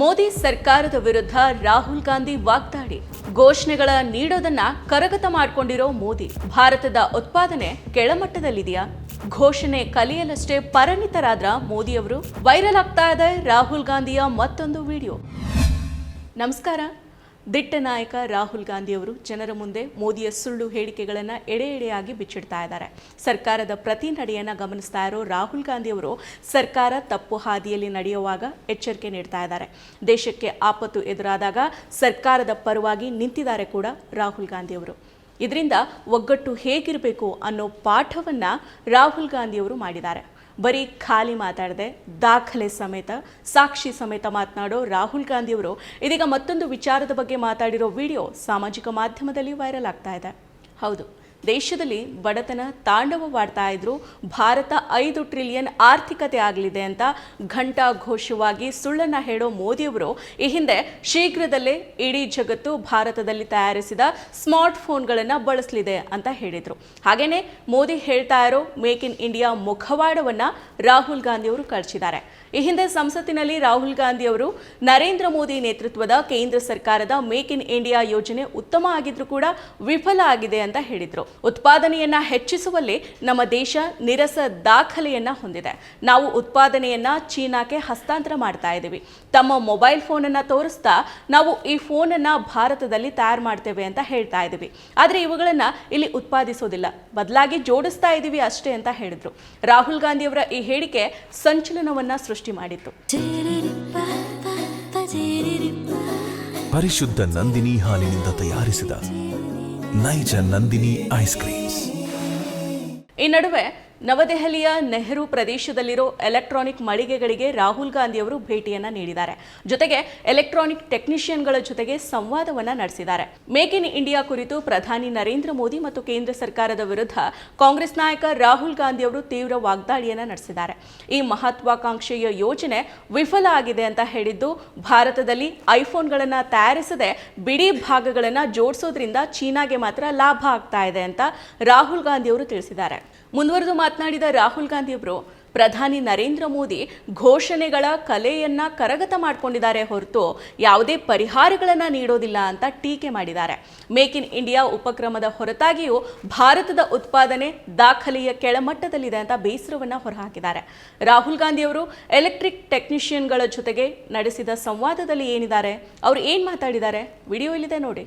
ಮೋದಿ ಸರ್ಕಾರದ ವಿರುದ್ಧ ರಾಹುಲ್ ಗಾಂಧಿ ವಾಗ್ದಾಳಿ. ಘೋಷಣೆಗಳ ನೀಡೋದನ್ನ ಕರಗತ ಮಾಡಿಕೊಂಡಿರೋ ಮೋದಿ. ಭಾರತದ ಉತ್ಪಾದನೆ ಕೆಳಮಟ್ಟದಲ್ಲಿದೆಯಾ? ಘೋಷಣೆ ಕಲಿಯಲಷ್ಟೇ ಪರಿಣಿತರಾದ್ರ ಮೋದಿಯವರು ವೈರಲ್ ಆಗ್ತಾ ಇದೆ ರಾಹುಲ್ ಗಾಂಧಿಯ ಮತ್ತೊಂದು ವಿಡಿಯೋ. ನಮಸ್ಕಾರ. ದಿಟ್ಟ ನಾಯಕ ರಾಹುಲ್ ಗಾಂಧಿಯವರು ಜನರ ಮುಂದೆ ಮೋದಿಯ ಸುಳ್ಳು ಹೇಳಿಕೆಗಳನ್ನು ಎಡೆ ಎಡೆಯಾಗಿ ಬಿಚ್ಚಿಡ್ತಾ ಇದ್ದಾರೆ. ಸರ್ಕಾರದ ಪ್ರತಿ ನಡೆಯನ್ನು ಗಮನಿಸ್ತಾ ಇರೋ ರಾಹುಲ್ ಗಾಂಧಿಯವರು ಸರ್ಕಾರ ತಪ್ಪು ಹಾದಿಯಲ್ಲಿ ನಡೆಯುವಾಗ ಎಚ್ಚರಿಕೆ ನೀಡ್ತಾ ಇದ್ದಾರೆ. ದೇಶಕ್ಕೆ ಆಪತ್ತು ಎದುರಾದಾಗ ಸರ್ಕಾರದ ಪರವಾಗಿ ನಿಂತಿದ್ದಾರೆ ಕೂಡ ರಾಹುಲ್ ಗಾಂಧಿಯವರು ಇದರಿಂದ ಒಗ್ಗಟ್ಟು ಹೇಗಿರಬೇಕು ಅನ್ನೋ ಪಾಠವನ್ನು ರಾಹುಲ್ ಗಾಂಧಿಯವರು ಮಾಡಿದ್ದಾರೆ. ಬರೀ ಖಾಲಿ ಮಾತಾಡದೆ, ದಾಖಲೆ ಸಮೇತ, ಸಾಕ್ಷಿ ಸಮೇತ ಮಾತನಾಡೋ ರಾಹುಲ್ ಗಾಂಧಿಯವರು. ಇದೀಗ ಮತ್ತೊಂದು ವಿಚಾರದ ಬಗ್ಗೆ ಮಾತಾಡಿರೋ ವಿಡಿಯೋ ಸಾಮಾಜಿಕ ಮಾಧ್ಯಮದಲ್ಲಿ ವೈರಲ್ ಆಗ್ತಾ ಇದೆ. ಹೌದು ದೇಶದಲ್ಲಿ ಬಡತನ ತಾಂಡವವಾಡ್ತಾ ಇದ್ರು. ಭಾರತ ಐದು ಟ್ರಿಲಿಯನ್ ಆರ್ಥಿಕತೆ ಆಗಲಿದೆ ಅಂತ ಘಂಟಾ ಘೋಷವಾಗಿ ಸುಳ್ಳನ್ನ ಹೇಳೋ ಮೋದಿಯವರು ಈ ಹಿಂದೆ ಶೀಘ್ರದಲ್ಲೇ ಇಡೀ ಜಗತ್ತು ಭಾರತದಲ್ಲಿ ತಯಾರಿಸಿದ ಸ್ಮಾರ್ಟ್ ಫೋನ್ಗಳನ್ನು ಬಳಸಲಿದೆ ಅಂತ ಹೇಳಿದರು. ಹಾಗೆಯೇ ಮೋದಿ ಹೇಳ್ತಾ ಇರೋ ಮೇಕ್ ಇನ್ ಇಂಡಿಯಾ ಮುಖವಾಡವನ್ನು ರಾಹುಲ್ ಗಾಂಧಿಯವರು ಕಳಿಸಿದ್ದಾರೆ. ಈ ಹಿಂದೆ ಸಂಸತ್ತಿನಲ್ಲಿ ರಾಹುಲ್ ಗಾಂಧಿ ಅವರು ನರೇಂದ್ರ ಮೋದಿ ನೇತೃತ್ವದ ಕೇಂದ್ರ ಸರ್ಕಾರದ ಮೇಕ್ ಇನ್ ಇಂಡಿಯಾ ಯೋಜನೆ ಉತ್ತಮ ಆಗಿದ್ರೂ ಕೂಡ ವಿಫಲ ಆಗಿದೆ ಅಂತ ಹೇಳಿದ್ರು. ಉತ್ಪಾದನೆಯನ್ನ ಹೆಚ್ಚಿಸುವಲ್ಲಿ ನಮ್ಮ ದೇಶ ನಿರಸ ದಾಖಲೆಯನ್ನ ಹೊಂದಿದೆ. ನಾವು ಉತ್ಪಾದನೆಯನ್ನ ಚೀನಾಕ್ಕೆ ಹಸ್ತಾಂತರ ಮಾಡ್ತಾ ಇದ್ದೀವಿ. ತಮ್ಮ ಮೊಬೈಲ್ ಫೋನನ್ನ ತೋರಿಸ್ತಾ ನಾವು ಈ ಫೋನನ್ನು ಭಾರತದಲ್ಲಿ ತಯಾರು ಮಾಡ್ತೇವೆ ಅಂತ ಹೇಳ್ತಾ ಇದ್ದೀವಿ. ಆದರೆ ಇವುಗಳನ್ನ ಇಲ್ಲಿ ಉತ್ಪಾದಿಸೋದಿಲ್ಲ. ಬದಲಾಗಿ ಜೋಡಿಸ್ತಾ ಇದ್ದೀವಿ ಅಷ್ಟೇ ಅಂತ ಹೇಳಿದ್ರು. ರಾಹುಲ್ ಗಾಂಧಿಯವರ ಈ ಹೇಳಿಕೆ ಸಂಚಲನವನ್ನ ಸೃಷ್ಟಿ ಮಾಡಿತ್ತು. ಪರಿಶುದ್ಧ ನಂದಿನಿ ಹಾಲಿನಿಂದ ತಯಾರಿಸಿದ ನೈಜ ನಂದಿನಿ ಐಸ್ ಕ್ರೀಮ್ಸ್. ಈ ನಡುವೆ ನವದೆಹಲಿಯ ನೆಹರು ಪ್ರದೇಶದಲ್ಲಿರೋ ಎಲೆಕ್ಟ್ರಾನಿಕ್ ಮಳಿಗೆಗಳಿಗೆ ರಾಹುಲ್ ಗಾಂಧಿಯವರು ಭೇಟಿಯನ್ನ ನೀಡಿದ್ದಾರೆ. ಜೊತೆಗೆ ಎಲೆಕ್ಟ್ರಾನಿಕ್ ಟೆಕ್ನಿಷಿಯನ್ಗಳ ಜೊತೆಗೆ ಸಂವಾದವನ್ನ ನಡೆಸಿದ್ದಾರೆ. ಮೇಕ್ ಇನ್ ಇಂಡಿಯಾ ಕುರಿತು ಪ್ರಧಾನಿ ನರೇಂದ್ರ ಮೋದಿ ಮತ್ತು ಕೇಂದ್ರ ಸರ್ಕಾರದ ವಿರುದ್ಧ ಕಾಂಗ್ರೆಸ್ ನಾಯಕ ರಾಹುಲ್ ಗಾಂಧಿಯವರು ತೀವ್ರ ವಾಗ್ದಾಳಿಯನ್ನ ನಡೆಸಿದ್ದಾರೆ. ಈ ಮಹತ್ವಾಕಾಂಕ್ಷೆಯ ಯೋಜನೆ ವಿಫಲ ಆಗಿದೆ ಅಂತ ಹೇಳಿದ್ದು, ಭಾರತದಲ್ಲಿ ಐಫೋನ್ಗಳನ್ನು ತಯಾರಿಸದೆ ಬಿಡಿ ಭಾಗಗಳನ್ನು ಜೋಡಿಸೋದ್ರಿಂದ ಚೀನಾಗೆ ಮಾತ್ರ ಲಾಭ ಆಗ್ತಾ ಇದೆ ಅಂತ ರಾಹುಲ್ ಗಾಂಧಿ ಅವರು ತಿಳಿಸಿದ್ದಾರೆ. ಮುಂದುವರೆದು ಮಾತನಾಡಿದ ರಾಹುಲ್ ಗಾಂಧಿ ಅವರು ಪ್ರಧಾನಿ ನರೇಂದ್ರ ಮೋದಿ ಘೋಷಣೆಗಳ ಕಲೆಯನ್ನ ಕರಗತ ಮಾಡಿಕೊಂಡಿದ್ದಾರೆ ಹೊರತು ಯಾವುದೇ ಪರಿಹಾರಗಳನ್ನು ನೀಡೋದಿಲ್ಲ ಅಂತ ಟೀಕೆ ಮಾಡಿದ್ದಾರೆ. ಮೇಕ್ ಇನ್ ಇಂಡಿಯಾ ಉಪಕ್ರಮದ ಹೊರತಾಗಿಯೂ ಭಾರತದ ಉತ್ಪಾದನೆ ದಾಖಲೆಯ ಕೆಳಮಟ್ಟದಲ್ಲಿದೆ ಅಂತ ಬೇಸರವನ್ನ ಹೊರಹಾಕಿದ್ದಾರೆ. ರಾಹುಲ್ ಗಾಂಧಿಯವರು ಎಲೆಕ್ಟ್ರಿಕ್ ಟೆಕ್ನಿಷಿಯನ್ಗಳ ಜೊತೆಗೆ ನಡೆಸಿದ ಸಂವಾದದಲ್ಲಿ ಏನಿದ್ದಾರೆ? ಅವರು ಏನು ಮಾತಾಡಿದ್ದಾರೆ? ವಿಡಿಯೋ ಇಲ್ಲಿದೆ ನೋಡಿ.